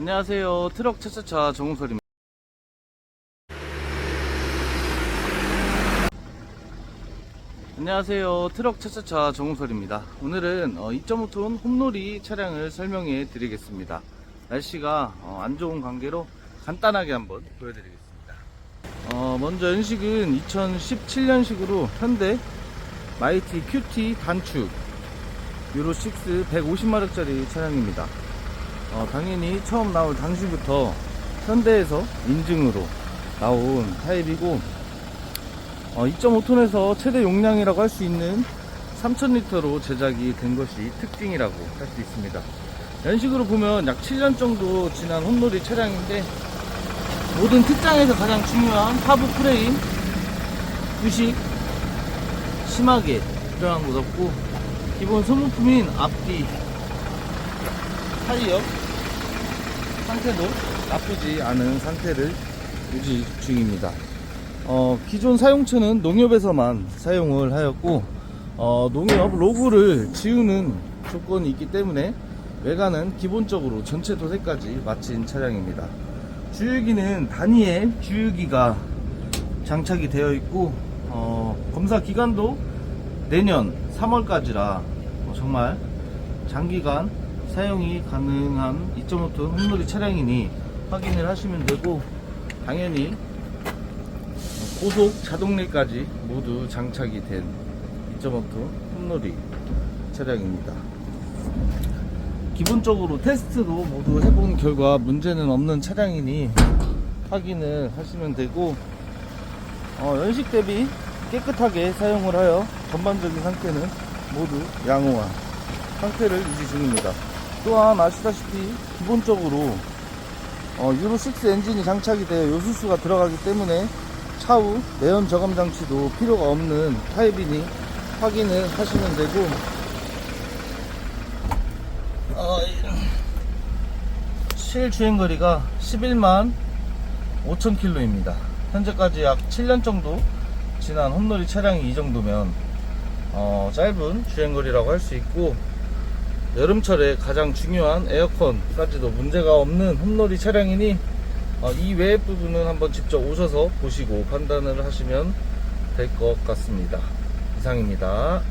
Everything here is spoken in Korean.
안녕하세요. 트럭 차차차 정우설입니다. 안녕하세요. 트럭 차차차 정우설입니다. 오늘은 2.5톤 홈놀이 차량을 설명해 드리겠습니다. 날씨가 어, 안 좋은 관계로 간단하게 한번 보여드리겠습니다. 어, 먼저 연식은 2017년식으로 현대 마이티 큐티 단축 유로 6 150마력짜리 차량입니다. 어, 당연히 처음 나올 당시부터 현대에서 인증으로 나온 타입이고 어, 2.5톤에서 최대 용량이라고 할 수 있는 3000리터로 제작이 된 것이 특징이라고 할 수 있습니다. 연식으로 보면 약 7년 정도 지난 홈놀이 차량인데 모든 특장에서 가장 중요한 하부 프레임 부식 심하게 들어간 곳 없고 기본 소모품인 앞뒤 타이어 상태도 나쁘지 않은 상태를 유지 중입니다. 어, 기존 사용처는 농협에서만 사용을 하였고 어, 농협 로고를 지우는 조건이 있기 때문에 외관은 기본적으로 전체 도색까지 마친 차량입니다. 주유기는 다니엘 주유기가 장착이 되어 있고 어, 검사 기간도 내년 3월까지라 어, 정말 장기간 사용이 가능한 2.5톤 홈놀이 차량이니 확인을 하시면 되고 당연히 고속 자동릴까지 모두 장착이 된 2.5톤 홈놀이 차량입니다. 기본적으로 테스트도 모두 해본 결과 문제는 없는 차량이니 확인을 하시면 되고 어, 연식 대비 깨끗하게 사용을 하여 전반적인 상태는 모두 양호한 상태를 유지 중입니다. 또한 아시다시피 기본적으로 어, 유로6 엔진이 장착이 되어 요수수가 들어가기 때문에 차후 내연 저감 장치도 필요가 없는 타입이니 확인을 하시면 되고 어, 실 주행 거리가 11만 5천 킬로입니다. 현재까지 약 7년 정도 지난 홈놀이 차량이 이 정도면 어, 짧은 주행거리라고 할 수 있고 여름철에 가장 중요한 에어컨까지도 문제가 없는 홈놀이 차량이니 어, 이 외의 부분은 한번 직접 오셔서 보시고 판단을 하시면 될 것 같습니다. 이상입니다.